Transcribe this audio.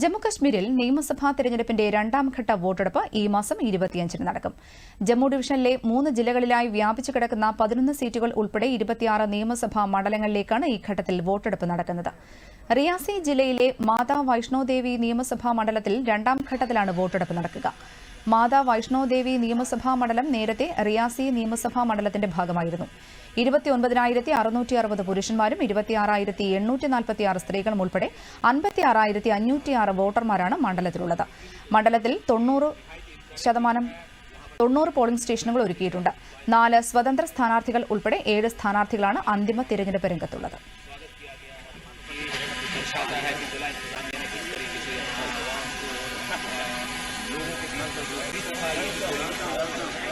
ജമ്മുകശ്മീരിൽ നിയമസഭാ തെരഞ്ഞെടുപ്പിന്റെ രണ്ടാം ഘട്ട വോട്ടെടുപ്പ് ഈ മാസം ഇരുപത്തിയഞ്ചിന് നടക്കും. ജമ്മു ഡിവിഷനിലെ മൂന്ന് ജില്ലകളിലായി വ്യാപിച്ചു കിടക്കുന്ന പതിനൊന്ന് സീറ്റുകൾ ഉൾപ്പെടെ ഇരുപത്തിയാറ് നിയമസഭാ മണ്ഡലങ്ങളിലേക്കാണ് ഈ ഘട്ടത്തിൽ വോട്ടെടുപ്പ് നടക്കുന്നത്. റിയാസി ജില്ലയിലെ മാതാ വൈഷ്ണോദേവി നിയമസഭാ മണ്ഡലത്തിൽ രണ്ടാം ഘട്ടത്തിലാണ് വോട്ടെടുപ്പ് നടക്കുക. മാതാ വൈഷ്ണോദേവി നിയമസഭാ മണ്ഡലം നേരത്തെ റിയാസി നിയമസഭാ മണ്ഡലത്തിന്റെ ഭാഗമായിരുന്നു. ഇരുപത്തിയൊൻപതിനായിരത്തി അറുന്നൂറ്റി അറുപത് പുരുഷന്മാരും ഇരുപത്തിയാറായിരത്തി എണ്ണൂറ്റി നാൽപ്പത്തിയാറ് സ്ത്രീകളും ഉൾപ്പെടെ അഞ്ഞൂറ്റിയാറ് വോട്ടർമാരാണ് മണ്ഡലത്തിലുള്ളത്. മണ്ഡലത്തിൽ തൊണ്ണൂറ് ശതമാനം തൊണ്ണൂറ് പോളിംഗ് സ്റ്റേഷനുകൾ ഒരുക്കിയിട്ടുണ്ട്. നാല് സ്വതന്ത്ര സ്ഥാനാർത്ഥികൾ ഉൾപ്പെടെ ഏഴ് സ്ഥാനാർത്ഥികളാണ് അന്തിമ തിരഞ്ഞെടുപ്പ് രംഗത്തുള്ളത്. Bir daha iyi olan.